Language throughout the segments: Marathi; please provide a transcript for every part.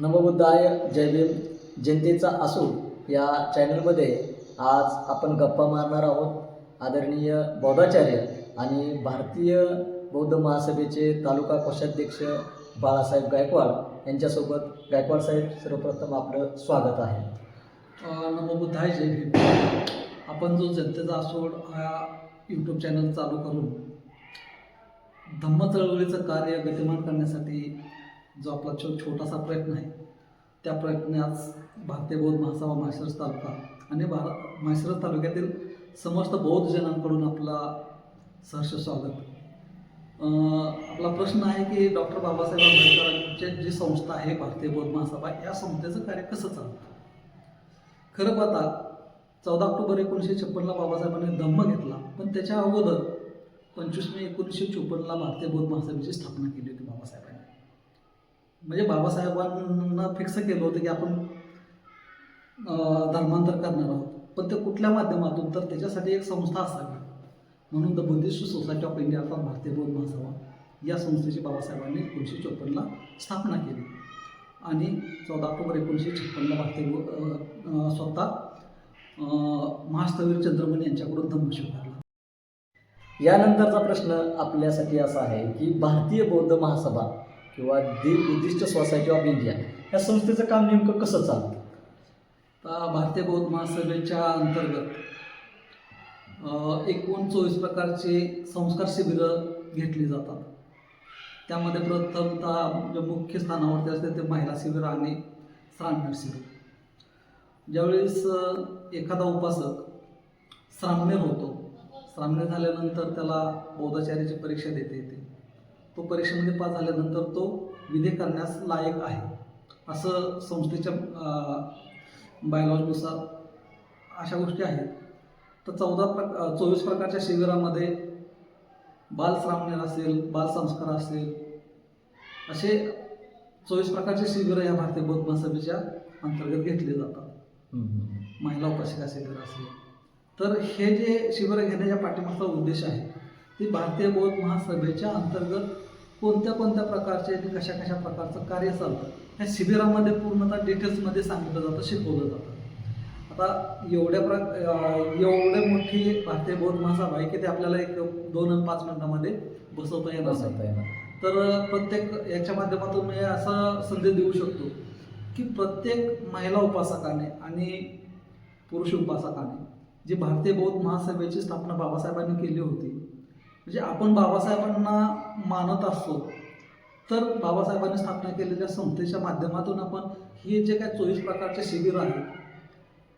नमबुद्धाय जय भीम. जनतेचा असो या चॅनलमध्ये आज आपण गप्पा मारणार आहोत. आदरणीय बौद्धाचार्य आणि भारतीय बौद्ध महासभेचे तालुका कोषाध्यक्ष बाळासाहेब गायकवाड यांच्यासोबत गायकवाड साहेब सर्वप्रथम आपलं स्वागत आहे. अ, नमो जय भीम. आपण जो जनतेचा आसोड हा यूट्यूब चॅनल चालू करून धम्म चळवळीचं कार्य गतिमान करण्यासाठी जो आपला छो छोटासा प्रयत्न आहे त्या प्रयत्नास भारतीय बौद्ध महासभा माहेश्वरस तालुका आणि भार माहेश्वरस तालुक्यातील समस्त बौद्ध जनांकडून आपला सहर्ष स्वागत. आपला प्रश्न आहे की डॉक्टर बाबासाहेब आंबेडकरांची जी संस्था आहे भारतीय बौद्ध महासभा या संस्थेचं कार्य कसं चालतं? खरं पाहता चौदा ऑक्टोबर एकोणीसशे छप्पनला बाबासाहेबांनी धम्म घेतला पण त्याच्या अगोदर पंचवीस मे एकोणीसशे चोपन्नला भारतीय बौद्ध महासभेची स्थापना केली होती बाबासाहेबांनी. म्हणजे बाबासाहेबांना फिक्स केलं होतं की आपण धर्मांतर करणार आहोत. पण ते कुठल्या माध्यमातून तर त्याच्यासाठी एक संस्था असावी. म्हणून the Buddhist Society of India अर्थात भारतीय बौद्ध महासभा या संस्थेची बाबासाहेबांनी एकोणीसशे चोपन्नला स्थापना केली. आणि चौदा ऑक्टोबर एकोणीसशे छप्पनला भारतीय स्वतः अं, महास्थवीर चंद्रमणी यांच्याकडून धम्म स्वीकारला. यानंतरचा प्रश्न आपल्यासाठी असा आहे की भारतीय बौद्ध महासभा किंवा the Buddhist Society of India या संस्थेचं काम नेमकं कसं चालतं? आता भारतीय बौद्ध महासभेच्या अंतर्गत एकूण चोवीस प्रकारचे संस्कार शिबिरं घेतली जातात. त्यामध्ये प्रथमतः जे मुख्य स्थानावरती असते ते महिला शिबिर आणि श्रामणेर शिबिर. ज्यावेळेस एखादा उपासक श्रामणेर होतो श्रामणेर झाल्यानंतर त्याला बौद्धाचार्याची परीक्षा देता येते. तो परीक्षेमध्ये पास झाल्यानंतर तो विधी करण्यास लायक आहे. असं संस्थेच्या बायोलॉजीनुसार अशा गोष्टी आहेत. तर चौदा प्र चोवीस प्रकारच्या शिबिरामध्ये बाल श्रामणेर असेल बाल संस्कार असेल असे चोवीस प्रकारचे शिबिरं या भारतीय बौद्ध महासभेच्या अंतर्गत घेतले जातात. महिला उपासिका शिबिर असेल. तर हे जे शिबिरं घेण्याच्या पाठीमागचा उद्देश आहे ते भारतीय बौद्ध महासभेच्या अंतर्गत कोणत्या कोणत्या प्रकारचे आणि कशा कशा प्रकारचं कार्य चालतं ह्या शिबिरामध्ये पूर्णतः डिटेल्समध्ये सांगितलं जातं शिकवलं जातं. आता एवढ्या प्र एवढे मोठी भारतीय बौद्ध महासभा आहे की ते आपल्याला एक दोन आणि पाच मिनिटामध्ये बसवता येणार बसवता येणार. तर प्रत्येक याच्या माध्यमातून मी असा संदेश देऊ शकतो की प्रत्येक महिला उपासकाने आणि पुरुष उपासकाने जी भारतीय बौद्ध महासभेची स्थापना बाबासाहेबांनी केली होती म्हणजे आपण बाबासाहेबांना मानत असतो. तर बाबासाहेबांनी स्थापना केलेल्या संस्थेच्या माध्यमातून आपण हे जे काय चोवीस प्रकारचे शिबिर आहेत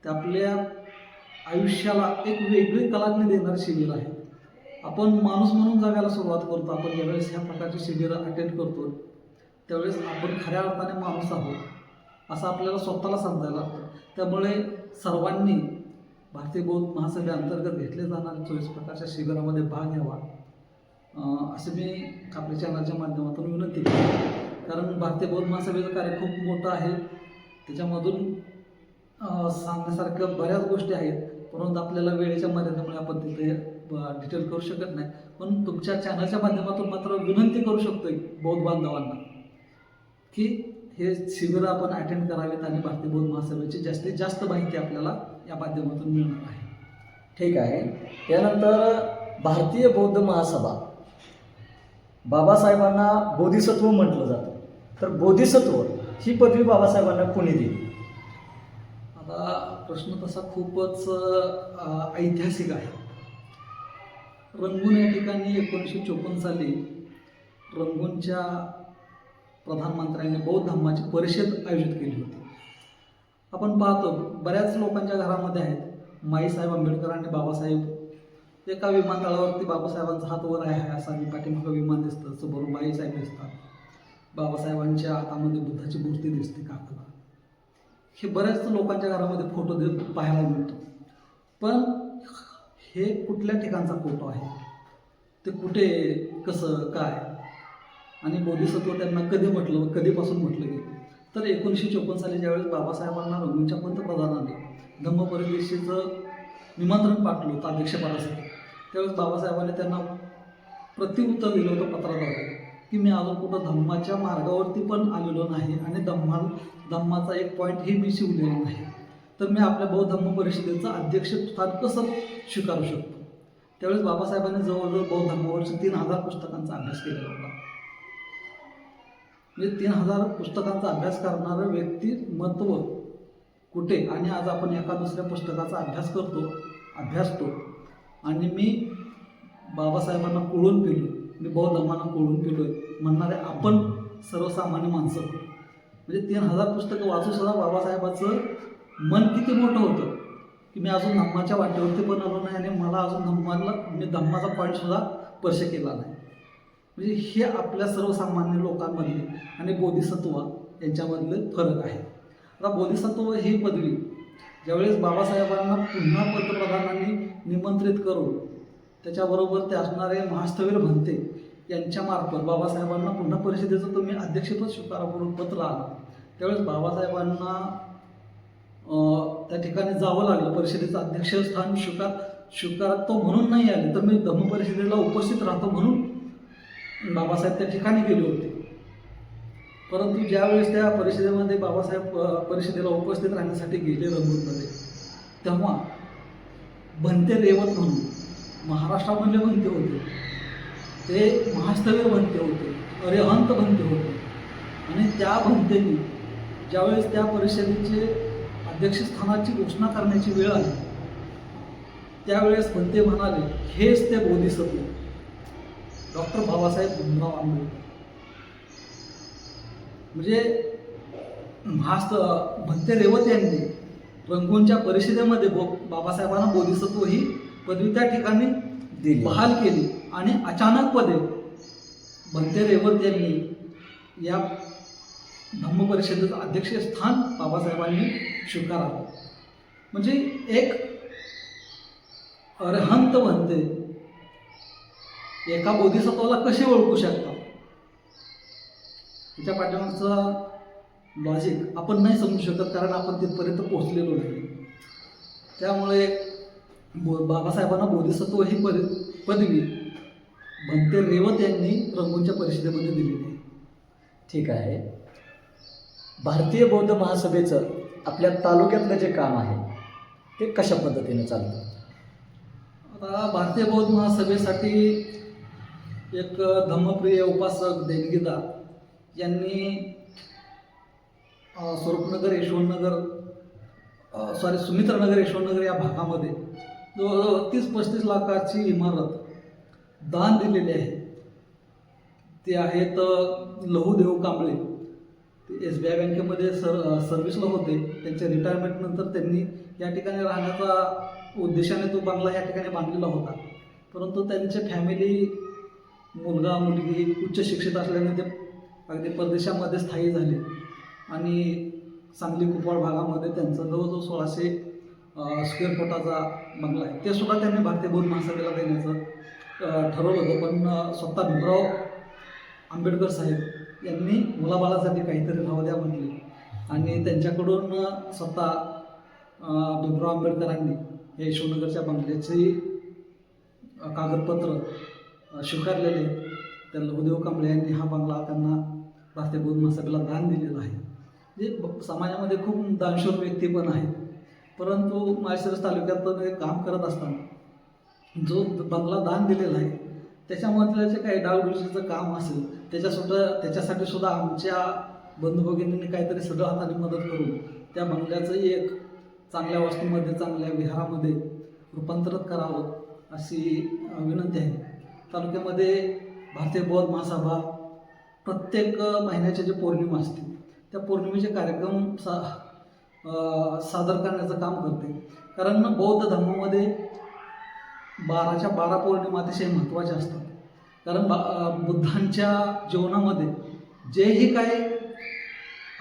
ते आपल्या आयुष्याला एक वेगळी कलाटणी देणारे शिबिर आहे आपण माणूस म्हणून जगायला सुरुवात करतो आपण ज्यावेळेस ह्या प्रकारचे शिबिरं अटेंड करतो त्यावेळेस आपण खऱ्या अर्थाने माणूस आहोत असं आपल्याला स्वतःला समजायला लागतं. त्यामुळे सर्वांनी भारतीय बौद्ध महासभेअंतर्गत घेतले जाणारे चोवीस प्रकारच्या शिबिरामध्ये भाग घ्यावा. असं मी आपल्या चॅनलच्या माध्यमातून विनंती केली कारण भारतीय बौद्ध महासभेचं कार्य खूप मोठं आहे. त्याच्यामधून सांगण्यासारख्या बऱ्याच गोष्टी आहेत. परंतु आपल्याला वेळेच्या मर्यादेमुळे आपण तिथे डिटेल करू शकत नाही. पण तुमच्या चॅनलच्या माध्यमातून मात्र विनंती करू शकतोय बौद्ध बांधवांना की हे शिबिर आपण अटेंड करावेत आणि भारतीय बौद्ध महासभेची जास्तीत जास्त माहिती आपल्याला या माध्यमातून मिळणार आहे. ठीक आहे. त्यानंतर भारतीय बौद्ध महासभा. बाबासाहेबांना बोधिसत्व म्हटलं जातं. तर बोधिसत्व ही पदवी बाबासाहेबांना कोणी दिली? आता प्रश्न तसा खूपच ऐतिहासिक आहे. रंगून या ठिकाणी एकोणीसशे चोपन्न साली रंगूनच्या प्रधानमंत्र्यांनी बौद्ध धम्माची परिषद आयोजित केली होती. आपण पाहतो बऱ्याच लोकांच्या घरामध्ये आहेत माईसाहेब आंबेडकर आणि बाबासाहेब एका विमानतळावरती बाबासाहेबांचा हात वर आहे असा पाठीमागं विमान दिसतं समोरून बाईसाहेब दिसतात. बाबासाहेबांच्या हातामध्ये बुद्धाची मूर्ती दिसते काकाला. हे बऱ्याच लोकांच्या घरामध्ये फोटो देत पाहायला मिळतो. पण हे कुठल्या ठिकाणचा फोटो आहे? ते कुठे कसं काय? आणि बोधिसत्व त्यांना कधी म्हटलं कधीपासून म्हटलं गेलं? तर एकोणीसशे चोपन्न साली ज्यावेळेस बाबासाहेबांना रंगूनच्या पंतप्रधानाने धम्म परिदेशीचं निमंत्रण पाठवलं होतं अध्यक्षपदासाठी त्यावेळेस बाबासाहेबांनी त्यांना प्रत्युत्तर दिलं होतं पत्राद्वारे की मी अजून कुठं धम्माच्या मार्गावरती पण आलेलो नाही आणि धम्मा धम्माचा एक पॉईंटही मी शिवलेला नाही. तर मी आपल्या बौद्ध धम्म परिषदेचं अध्यक्षस्थान कसं स्वीकारू शकतो? त्यावेळेस बाबासाहेबांनी जवळजवळ बौद्ध धर्मावरचे तीन हजार पुस्तकांचा अभ्यास केलेला होता. म्हणजे तीन हजार पुस्तकांचा अभ्यास करणारं व्यक्तिमत्व कुठे? आणि आज आपण एका दुसऱ्या पुस्तकाचा अभ्यास करतो अभ्यासतो. आणि मी बाबासाहेबांना कोळून पिलो मी बौद्ध धर्मांना पिलो आहे म्हणणारे आपण सर्वसामान्य माणसं. म्हणजे तीन हजार पुस्तकं वाचू सुद्धा बाबासाहेबाचं मन किती मोठं होतं की मी अजून धम्माच्या वाटेवरती पण आलो नाही आणि मला अजून धम्माला मी धम्माचा पॉईंट स्पर्श केला नाही. म्हणजे हे आपल्या सर्वसामान्य लोकांमधले आणि बोधिसत्व यांच्यामधले फरक आहे. आता बोधिसत्व ही पदवी ज्यावेळेस बाबासाहेबांना पुन्हा पंतप्रधानांनी निमंत्रित करून त्याच्याबरोबर ते असणारे महास्थवीर भंते यांच्यामार्फत बाबासाहेबांना पुन्हा परिषदेचं तुम्ही अध्यक्षपद स्वीकारा म्हणून पत्र आलं त्यावेळेस बाबासाहेबांना त्या ठिकाणी जावं लागलं. परिषदेचं अध्यक्षस्थान स्वीकार स्वीकारतो म्हणून नाही आले. तर मी धम्म परिषदेला उपस्थित राहतो म्हणून बाबासाहेब त्या ठिकाणी गेले होते. परंतु ज्यावेळेस त्या परिषदेमध्ये बाबासाहेब परिषदेला उपस्थित राहण्यासाठी गेले रंगूरमध्ये तेव्हा भंते रेवत म्हणून. महाराष्ट्रामधले भंते होते. ते महास्तवीर भंते होते. अरेहंत भंते होते. आणि त्या भंतेनी ज्यावेळेस त्या परिषदेचे अध्यक्षस्थानाची घोषणा करण्याची वेळ आली त्यावेळेस भंते म्हणाले हेच ते बोधिसत्व. डॉक्टर बाबासाहेब भीमराव आंबेडकर. म्हणजे महास्त भंते रेवत यांनी रंगूनच्या परिषदेमध्ये बो बाबासाहेबांना बोधिसत्व ही पदवी त्या ठिकाणी दिली. बहाल केली. आणि अचानकपणे भंते रेवत यांनी या धम्म परिषदेचं अध्यक्षस्थान बाबासाहेबांनी स्वीकारावं. म्हणजे एक अरहंत बनते एका बोधिसत्वाला कसे ओळखू शकतात? त्याच्या पाठीमागचा लॉजिक आपण नाही समजू शकत कारण आपण तिथपर्यंत पोहोचलेलो नाही. त्यामुळे बो बाबासाहेबांना बोधिसत्व ही परि पदवी बनते रेवत यांनी रंगूनच्या परिषदेमध्ये दिलेली आहे ठीक आहे. भारतीय बौद्ध महासभेचं आपल्या तालुक्यातलं जे काम आहे ते कशा पद्धतीने चालतं? आता भारतीय बौद्ध महासभेसाठी एक धम्मप्रिय उपासक देणगीदार यांनी स्वरूपनगर यशवंतनगर सॉरी सुमित्रनगर यशवंतनगर या भागामध्ये जवळजवळ तीस पस्तीस लाखाची इमारत दान दिलेली आहे. ते आहेत अ, लहुदेव कांबळे. ते एस बी आय बँकेमध्ये सर सर्व्हिसला होते. त्यांच्या रिटायरमेंटनंतर त्यांनी या ठिकाणी राहण्याचा उद्देशाने तो बंगला या ठिकाणी बांधलेला होता. परंतु त्यांच्या फॅमिली मुलगा मुलगी उच्च शिक्षित असल्याने ते अगदी परदेशामध्ये स्थायी झाले. आणि सांगली कुपवाड भागामध्ये त्यांचा जवळजवळ सोळाशे स्क्वेअर फुटाचा बंगला आहे. ते सुद्धा त्यांनी भारतीय बौद्ध महासभेला देण्याचं ठरवलं होतं. पण स्वतः भीमराव आंबेडकर साहेब यांनी मुलाबाळासाठी काहीतरी राहू द्या म्हटले आणि त्यांच्याकडून स्वतः भीमराव आंबेडकरांनी हे शिवनगरच्या बंगल्याची कागदपत्र स्वीकारलेले त्या लघुदेव कांबळे यांनी हा बंगला त्यांना भारतीय बौद्ध महासभेला दान दिलेला आहे. म्हणजे ब- समाजामध्ये खूप दानशूर व्यक्ती पण आहेत. परंतु माळशिरस तालुक्यात काम करत असताना जो बंगला दान दिलेला आहे त्याच्यामधलं जे काही डावडुजीचं काम असेल त्याच्यासुद्धा त्याच्यासाठी सुद्धा आमच्या बंधू भगिनींनी काहीतरी सगळं हाताने मदत करून त्या बंगल्याचंही एक चांगल्या वस्तूमध्ये चांगल्या विहारामध्ये रूपांतरित करावं अशी विनंती आहे. तालुक्यामध्ये भारतीय बौद्ध महासभा प्रत्येक महिन्याच्या जे पौर्णिमा असते त्या पौर्णिमेचे कार्यक्रम सा सादर करण्याचं काम करते. कारण बौद्ध धर्मामध्ये बाराच्या बारा पौर्णिमा अतिशय महत्त्वाच्या असतात. कारण बा बुद्धांच्या जीवनामध्ये जेही काही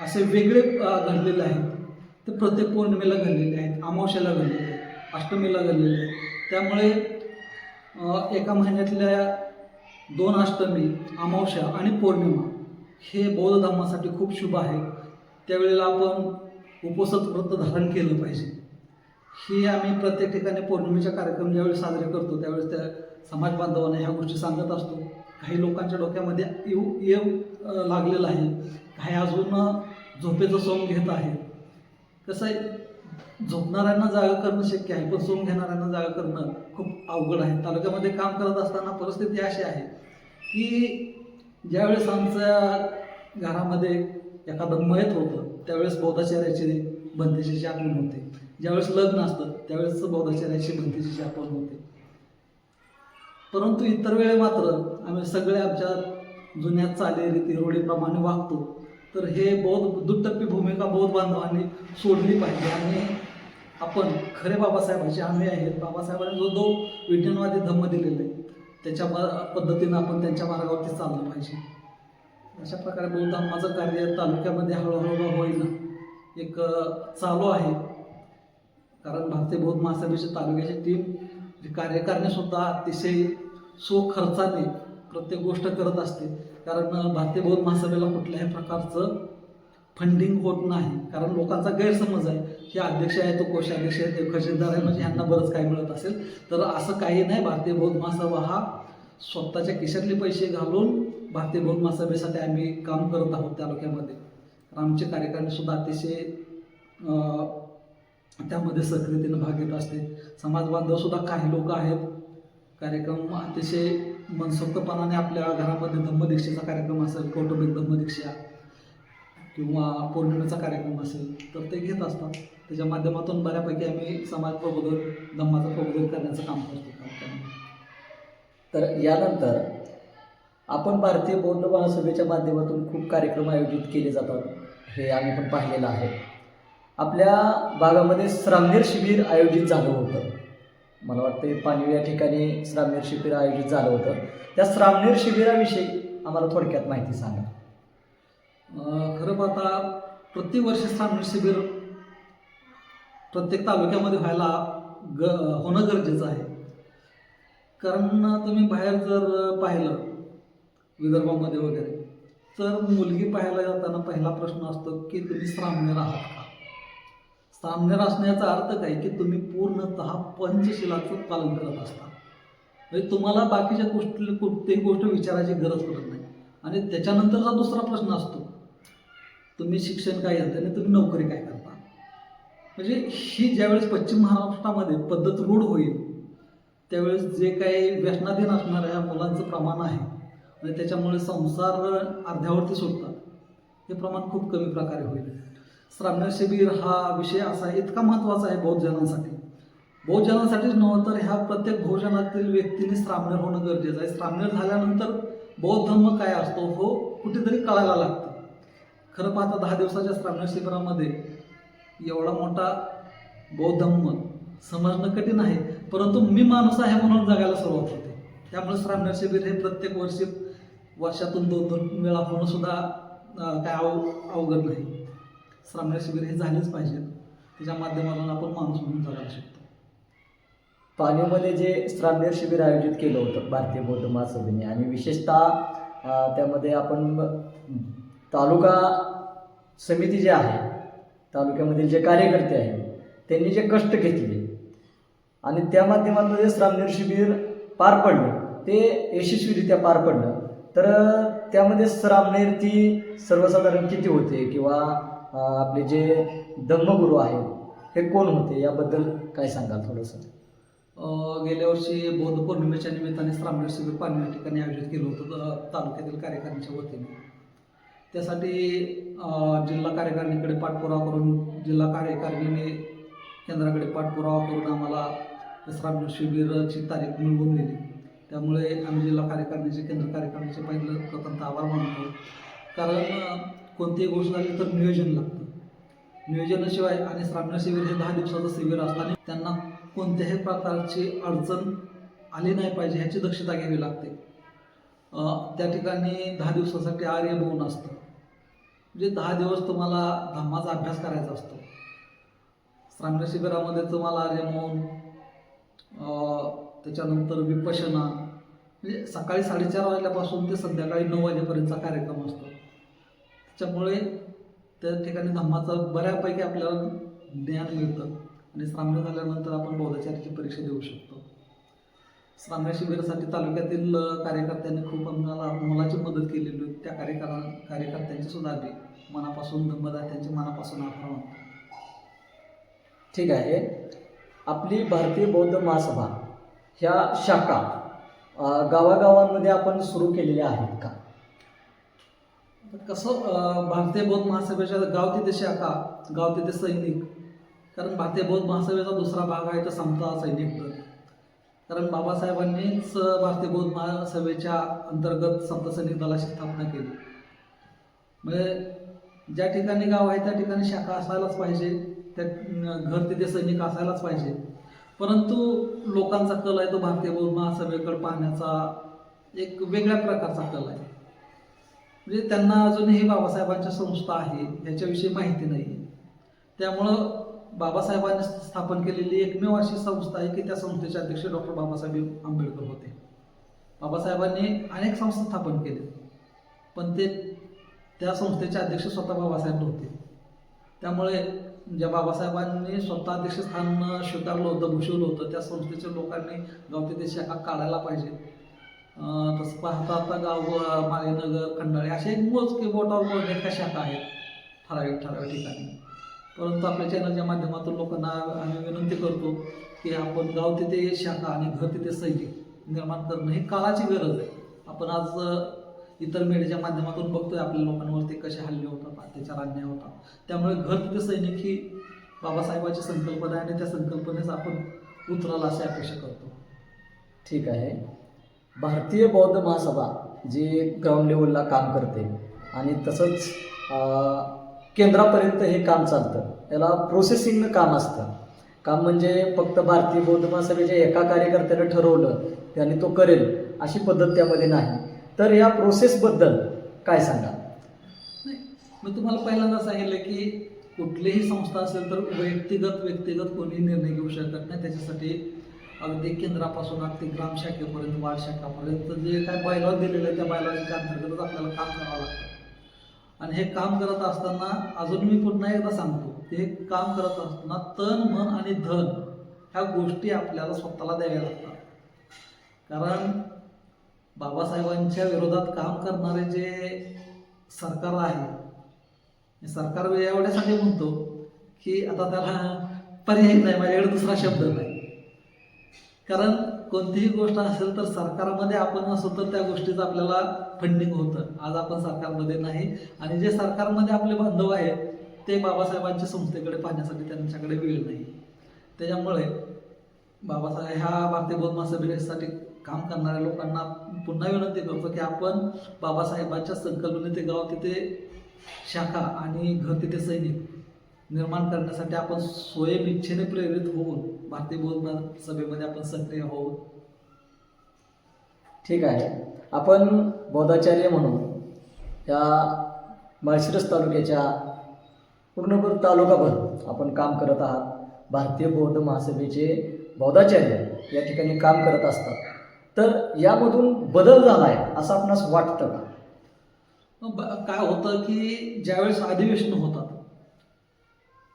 असे वेगळे घडलेले आहेत ते प्रत्येक पौर्णिमेला घडलेले आहेत अमावश्याला घडलेले आहेत अष्टमीला घडलेले आहेत. त्यामुळे एका महिन्यातल्या दोन अष्टमी अमावस्या आणि पौर्णिमा हे बौद्ध धर्मासाठी खूप शुभ आहे. त्यावेळेला आपण उपसत व्रत धारण केलं पाहिजे. हे आम्ही प्रत्येक ठिकाणी पौर्णिमेच्या कार्यक्रम ज्यावेळी साजरे करतो त्यावेळेस त्या समाज बांधवांना ह्या गोष्टी सांगत असतो. काही लोकांच्या डोक्यामध्ये येऊ येऊ लागलेलं आहे. काही अजून झोपेचं सोंग घेत आहे. कसं आहे झोपणाऱ्यांना जागा करणं शक्य आहे पण सोंग घेणाऱ्यांना जागा करणं खूप अवघड आहे. तालुक्यामध्ये काम करत असताना परिस्थिती अशी आहे की ज्यावेळेस आमच्या घरामध्ये एखादं मयत होतं त्यावेळेस बौद्धाचार्याची बंदिशीची आठवण होते. ज्यावेळेस लग्न असतं त्यावेळेस बौद्धाचार्याची बंदिशीची आठवण होते. परंतु इतर वेळे मात्र आम्ही सगळे आमच्या जुन्या चालीरीती रोडीप्रमाणे वागतो. तर हे बौद्ध दुटप्पी भूमिका बौद्ध बांधवांनी सोडली पाहिजे आणि आपण खरे बाबासाहेबांचे आम्ही आहेत. बाबासाहेबांनी जो जो विज्ञानवादी धम्म दिलेला आहे त्याच्या पद्धतीनं आपण त्यांच्या मार्गावरती चाललं पाहिजे. अशा प्रकारे बौद्ध माझं कार्य तालुक्यामध्ये हळूहळू होईल एक चालू आहे. कारण भारतीय बौद्ध महासभेची तालुक्याची टीम जी कार्यकारिणी अतिशय सुखर्चाने प्रत्येक गोष्ट करत असते. कारण भारतीय बौद्ध महासभेला कुठल्याही प्रकारचं फंडिंग होत नाही. कारण लोकांचा गैरसमज आहे. हे अध्यक्ष आहे तो कोषाध्यक्ष आहे ते खजिनदार आहे म्हणजे ह्यांना बरंच काय मिळत असेल. तर असं काही नाही भारतीय बौद्ध महासभा हा स्वतःच्या खिशातले पैसे घालून भारतीय बौद्ध महासभेसाठी आम्ही काम करत आहोत तालुक्यामध्ये आमचे कार्यकारिणी सुद्धा अतिशय त्यामध्ये सक्रियतेनं भाग घेत असते. समाज बांधव सुद्धा काही लोक आहेत. कार्यक्रम अतिशय मनसोक्तपणाने आपल्या घरामध्ये धम्मदीक्षेचा कार्यक्रम असेल कौटुंबिक धम्मदीक्षा किंवा पौर्णिमेचा कार्यक्रम असेल तर ते घेत असतात. त्याच्या माध्यमातून बऱ्यापैकी आम्ही समाज प्रबोधन धम्माचं प्रबोधन करण्याचं काम करतो. तर यानंतर आपण भारतीय बौद्ध महासभेच्या माध्यमातून खूप कार्यक्रम आयोजित केले जातात. हे आम्ही पण पाहिलेलं आहे. आपल्या भागामध्ये श्रामनेर शिबिर आयोजित झालं होतं. मला वाटतं पाणी या ठिकाणी श्रामनेर शिबिर आयोजित झालं होतं. त्या श्रामनेर शिबिराविषयी आम्हाला थोडक्यात माहिती सांगा. खरं पाहता प्रतिवर्षी श्रावण शिबिर प्रत्येक तालुक्यामध्ये व्हायला ग होणं गरजेचं आहे. कारण तुम्ही बाहेर जर पाहिलं विदर्भामध्ये वगैरे तर मुलगी पाहायला जाताना पहिला प्रश्न असतो की तुम्ही श्रामणेर आहात का? श्रामणेर असण्याचा अर्थ काय? की तुम्ही पूर्णतः पंचशिलाचं पालन करत असता. म्हणजे तुम्हाला बाकीच्या गोष्टी कोणतीही गोष्ट विचारायची गरज पडत नाही. आणि त्याच्यानंतरचा दुसरा प्रश्न असतो तुम्ही शिक्षण काय घेता आणि तुम्ही नोकरी काय करता? म्हणजे ही ज्यावेळेस पश्चिम महाराष्ट्रामध्ये पद्धत रूढ होईल त्यावेळेस जे काही व्यसनाधीन असणाऱ्या मुलांचं प्रमाण आहे आणि त्याच्यामुळे संसार अर्ध्यावरती सुटतात हे प्रमाण खूप कमी प्रकारे होईल. श्रावण शिबिर हा विषय असा इतका महत्त्वाचा आहे बौद्ध जनांसाठी बौद्ध नव्हतं तर ह्या प्रत्येक बहुजनातील व्यक्तीने श्रावणेर होणं गरजेचं आहे. श्रावणेर झाल्यानंतर बौद्ध धर्म काय असतो हो कुठेतरी कळायला लागतं. खरं पाहता दहा दिवसाच्या श्रावण शिबिरामध्ये एवढा मोठा बौद्ध समजणं कठीण आहे परंतु मी माणूस आहे म्हणून जगायला सुरुवात होते. त्यामुळे श्रावण शिबिर हे प्रत्येक वर्षी वर्षातून दोन दोन वेळा होणं सुद्धा काय अव अवघड नाही. श्रावण शिबिर हे झालेच पाहिजेत त्याच्या माध्यमातून आपण माणूस म्हणून जगायला शकतो. पाणीमध्ये जे श्रावण शिबिर आयोजित केलं होतं भारतीय बौद्ध महासभेने आणि विशेषतः त्यामध्ये आपण तालुका समिती जे आहे तालुक्यामधील जे कार्यकर्ते आहेत त्यांनी जे कष्ट घेतले आणि त्या माध्यमातून जे श्रामनेर शिबिर पार पडलं ते यशस्वीरित्या पार पडलं. तर त्यामध्ये श्रामनेरची सर्वसाधारण किती होते किंवा आपले जे धम्मगुरू आहेत हे कोण होते? याबद्दल काय सांगाल थोडंसं? गेल्या वर्षी बौद्ध पौर्णिमेच्या निमित्ताने श्रामनेर शिबिर पाणी ठिकाणी आयोजित केलं होतं तालुक्यातील कार्यकारिणीच्या वतीने. त्यासाठी जिल्हा कार्यकारिणीकडे पाठपुरावा करून जिल्हा कार्यकारिणीने केंद्राकडे पाठपुरावा करून आम्हाला त्या श्रावण शिबिराची तारीख मिळवून दिली. त्यामुळे आम्ही जिल्हा कार्यकारिणीचे केंद्र कार्यकारिणीचे पहिलं प्रथमतः आभार मानतो. कारण कोणतीही गोष्ट झाली तर नियोजन लागतं. नियोजनाशिवाय आणि श्रावण शिबिर हे दहा दिवसाचं शिबिर असताना त्यांना कोणत्याही प्रकारची अडचण आली नाही पाहिजे ह्याची दक्षता घ्यावी लागते. त्या ठिकाणी दहा दिवसासाठी आर्य भवन असतं. म्हणजे दहा दिवस तुम्हाला धम्माचा अभ्यास करायचा असतो. श्रावण शिबिरामध्ये तुम्हाला रेमोन त्याच्यानंतर विपशना म्हणजे सकाळी साडेचार वाजल्यापासून ते संध्याकाळी नऊ वाजेपर्यंतचा कार्यक्रम असतो. त्याच्यामुळे त्या ठिकाणी धम्माचं बऱ्यापैकी आपल्याला ज्ञान मिळतं. आणि श्रावण झाल्यानंतर आपण बौद्धाचार्याची परीक्षा देऊ शकतो. सांगा शिबिरासाठी तालुक्यातील कार्यकर्त्यांनी खूप आम्हाला मोलाची मदत केलेली होती. त्या कार्यकर्ता कार्यकर्त्यांचे सुद्धा आम्ही मनापासून धन्यवाद त्यांचे मनापासून आभार मानतो. ठीक आहे. आपली भारतीय बौद्ध महासभा ह्या शाखा गावागावांमध्ये आपण सुरू केलेल्या आहेत का? तर कसं भारतीय बौद्ध महासभेच्या गाव तिथे शाखा गाव तिथे सैनिक कारण भारतीय बौद्ध महासभेचा दुसरा भाग आहे तर समता सैनिक दल. कारण बाबासाहेबांनीच भारतीय बौद्ध महासभेच्या अंतर्गत समता सैनिक दलाची स्थापना केली. म्हणजे ज्या ठिकाणी गाव आहे त्या ठिकाणी शाखा असायलाच पाहिजे. त्या घर तिथे सैनिक असायलाच पाहिजे. परंतु लोकांचा कल आहे तो भारतीय बौद्ध महासभेकडे पाहण्याचा एक वेगळ्या प्रकारचा कल आहे. म्हणजे त्यांना अजूनही बाबासाहेबांच्या संस्था आहे ह्याच्याविषयी माहिती नाही. आहे त्यामुळं बाबासाहेबांनी स्थापन केलेली एकमेव अशी संस्था आहे की त्या संस्थेचे अध्यक्ष डॉक्टर बाबासाहेब आंबेडकर होते. बाबासाहेबांनी अनेक संस्था स्थापन केले पण ते त्या संस्थेचे अध्यक्ष स्वतः बाबासाहेब नव्हते. त्यामुळे ज्या बाबासाहेबांनी स्वतः अध्यक्षस्थान स्वीकारलं होतं भूषवलं होतं त्या संस्थेच्या लोकांनी गाव ते शाखा काढायला पाहिजे. तसं पाहता आता गाव मालेनगर माळेनगर खंडाळे असे मोजके बोटावर मोजण्याच्या शाखा आहेत ठराविक ठराविक ठिकाणी. परंतु आपल्या चॅनलच्या माध्यमातून लोकांना आम्ही विनंती करतो की आपण गाव तिथे शाखा आणि घर तिथे सैनिक निर्माण करणं ही काळाची गरज आहे. आपण आज इतर मीडियाच्या माध्यमातून बघतोय आपल्या लोकांवरती कसे हल्ले होतात अत्याचार अन्याय होतात. त्यामुळे घर तिथे सैनिक ही बाबासाहेबाची संकल्पना आहे आणि त्या संकल्पनेच आपण उतराल अशी अपेक्षा करतो. ठीक आहे. भारतीय बौद्ध महासभा जी ग्राउंड लेवलला काम करते आणि तसंच केंद्रापर्यंत हे काम चालतं. याला प्रोसेसिंगनं काम असतं. काम म्हणजे फक्त भारतीय बौद्ध महासभेच्या एका कार्यकर्त्यानं ठरवलं त्याने तो करेल अशी पद्धत त्यामध्ये नाही. तर या प्रोसेसबद्दल काय सांगा नाही मी तुम्हाला पहिल्यांदा सांगितलं की कुठलीही संस्था असेल तर व्यक्तिगत व्यक्तिगत कोणीही निर्णय घेऊ शकत नाही. त्याच्यासाठी अगदी केंद्रापासून अगदी ग्रामशाखेपर्यंत वार्ड शाखापर्यंत जे काय बायलॉ दिलेलं आहे त्या बायलॉजीच्या अंतर्गतच आपल्याला काम करावं लागतं. आणि हे काम करत असताना अजून मी पुन्हा एकदा सांगतो ते हे काम करत असताना तन मन आणि धन ह्या गोष्टी आपल्याला स्वतःला द्याव्या लागतात. कारण बाबासाहेबांच्या विरोधात काम करणारे जे सरकार आहे हे सरकार एवढ्यासाठी म्हणतो की आता त्याला पर्याय नाही माझ्याकडे दुसरा शब्द नाही. कारण कोणतीही गोष्ट असेल तर सरकारमध्ये आपण असो तर त्या गोष्टीचं आपल्याला फंडिंग होतं. आज आपण सरकारमध्ये नाही. आणि जे सरकारमध्ये आपले बांधव आहेत ते बाबासाहेबांच्या संस्थेकडे पाहण्यासाठी त्यांच्याकडे वेळ नाही. त्याच्यामुळे बाबासाहेब ह्या भारतीय बौद्ध महासभेसाठी काम करणाऱ्या लोकांना पुन्हा विनंती करतो की आपण बाबासाहेबांच्या संकल्पने ते गाव तिथे शाखा आणि घर तिथे सैनिक निर्माण करण्यासाठी आपण स्वयं इच्छेने प्रेरित होऊन भारतीय बौद्ध सभेमध्ये आपण सक्रिय होऊ ठीक आहे. आपण बौद्धाचार्य म्हणून या माळशिरस तालुक्याच्या पूर्णभर तालुकाभर आपण काम करत आहात. भारतीय बौद्ध महासभेचे बौद्धाचार्य या ठिकाणी काम करत असतात. तर यामधून बदल झाला आहे असं आपणास वाटतं का? काय होतं की ज्यावेळेस अधिवेशन होतात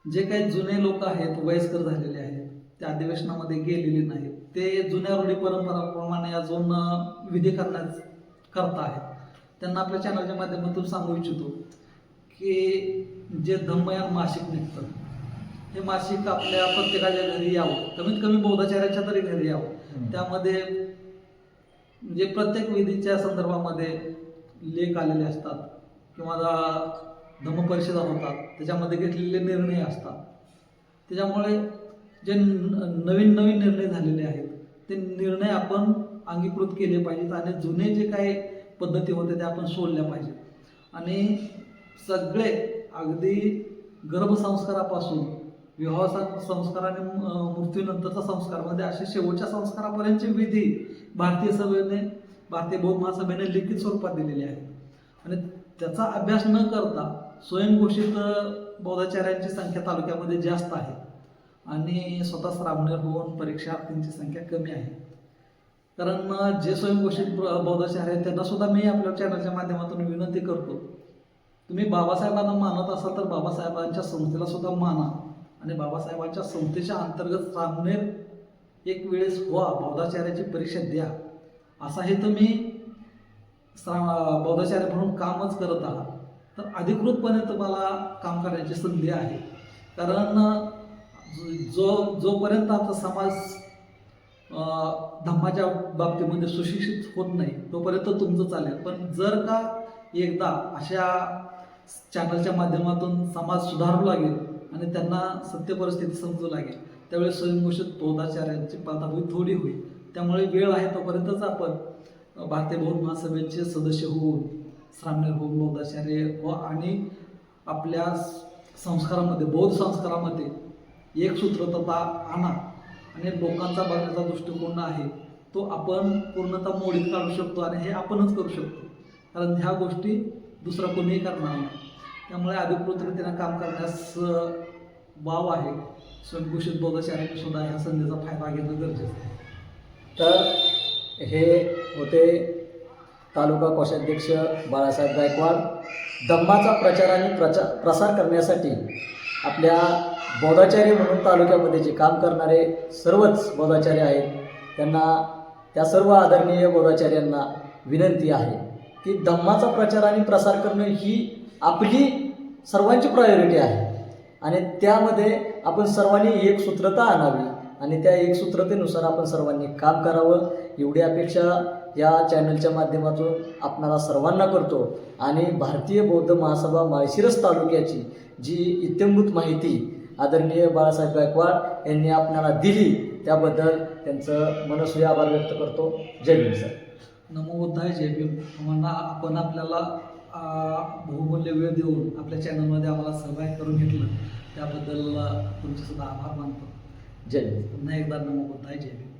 जे काही जुने लोक आहेत वयस्कर झालेले आहेत ते अधिवेशनामध्ये गेलेले नाहीत ते जुन्या रूढी परंपराप्रमाणे अजून विधी करण्यास करत आहेत. त्यांना आपल्या चॅनलच्या माध्यमातून सांगू इच्छितो की जे धम्मयान मासिक निघतं हे मासिक आपल्या प्रत्येकाच्या घरी यावं. कमीत कमी बौद्धाचार्याच्या तरी घरी यावं. त्यामध्ये म्हणजे प्रत्येक विधीच्या संदर्भामध्ये लेख आलेले असतात किंवा दा- होतात त्याच्यामध्ये घेतलेले निर्णय असतात. त्याच्यामुळे जे न- नवीन नवीन निर्णय झालेले आहेत ते निर्णय आपण अंगीकृत केले पाहिजेत आणि जुने जे काही पद्धती होत्या त्या आपण सोडल्या पाहिजेत. आणि सगळे अगदी गर्भसंस्कारापासून विवाह संस्कार आणि म- मृत्यूनंतरचा संस्कारमध्ये असे शेवटच्या संस्कारापर्यंतचे विधी भारतीय सभेने भारतीय बौद्ध महासभेने लिखित स्वरूपात दिलेले आहेत. आणि त्याचा अभ्यास न करता स्वयंघोषित बौद्धाचार्यांची संख्या तालुक्यामध्ये जास्त आहे. आणि स्वतः श्रामणेर होऊन परीक्षार्थींची संख्या कमी आहे. कारण जे स्वयंघोषित बौद्धाचार्य आहेत त्यांना सुद्धा मी आपल्या चॅनलच्या माध्यमातून विनंती करतो. तुम्ही बाबासाहेबांना मानत असाल तर बाबासाहेबांच्या संस्थेला सुद्धा माना. आणि बाबासाहेबांच्या संस्थेच्या अंतर्गत श्रामणेर एक वेळेस व्हा बौद्धाचार्याची परीक्षा द्या. असा हे तुम्ही श्रा बौद्धाचार्य म्हणून कामच करत आहात. तर अधिकृतपणे तुम्हाला काम करण्याची संधी आहे. कारण जो जोपर्यंत आपला समाज धम्माच्या बाबतीमध्ये सुशिक्षित होत नाही तोपर्यंत तुमचं चालेल. पण जर का एकदा अशा चॅनलच्या माध्यमातून समाज सुधारू लागेल आणि त्यांना सत्य परिस्थिती समजू लागेल त्यावेळेस स्वयंघोषित बौद्धाचार्यांची पाताभूत थोडी होईल. त्यामुळे वेळ आहे तोपर्यंतच आपण भारतीय बौद्ध महासभेचे सदस्य होऊन श्रामणेर होऊन बौद्धाचार्य व आणि आपल्या संस्कारामध्ये बौद्ध संस्कारामध्ये एक सूत्रता आणा. आणि लोकांचा बघण्याचा दृष्टिकोन आहे तो आपण पूर्णतः मोडीत काढू शकतो आणि हे आपणच करू शकतो. कारण ह्या गोष्टी दुसरा कोणीही करणार नाही. त्यामुळे अधिकृतरित्यानं काम करण्यास वाव आहे. स्वयंघोषित बौद्धाचार्यांनी सुद्धा ह्या संधीचा फायदा घेणं गरजेचं आहे. तर हे होते तालुका कोषाध्यक्ष बाळासाहेब गायकवाड. धम्माचा प्रचार आणि प्रचार प्रसार करण्यासाठी आपल्या बौद्धाचार्य म्हणून तालुक्यामध्ये जे काम करणारे सर्वच बौद्धाचार्य आहेत त्यांना त्या सर्व आदरणीय बौद्धाचार्यांना विनंती आहे की धम्माचा प्रचार आणि प्रसार करणं ही आपली सर्वांची प्रायोरिटी आहे. आणि त्यामध्ये आपण सर्वांनी एक सूत्रता आणावी आणि त्या एक सूत्रतेनुसार आपण सर्वांनी काम करावं. एवढी अपेक्षा या चॅनलच्या माध्यमातून आपणाला सर्वांना करतो. आणि भारतीय बौद्ध महासभा माळशिरस तालुक्याची जी इत्यंभूत माहिती आदरणीय बाळासाहेब गायकवाड यांनी आपणाला दिली त्याबद्दल त्यांचं मनस्वी आभार व्यक्त करतो. जय भीम सर. नमो बुद्धाय जय भीम. आम्हाला आपण आपल्याला बहुमूल्य वेळ देऊन आपल्या चॅनलमध्ये आम्हाला सहभाग करून घेतलं त्याबद्दल तुमचे सुद्धा आभार मानतो. जय भीम. पुन्हा एकदा नमो बुद्धाय जय भीम.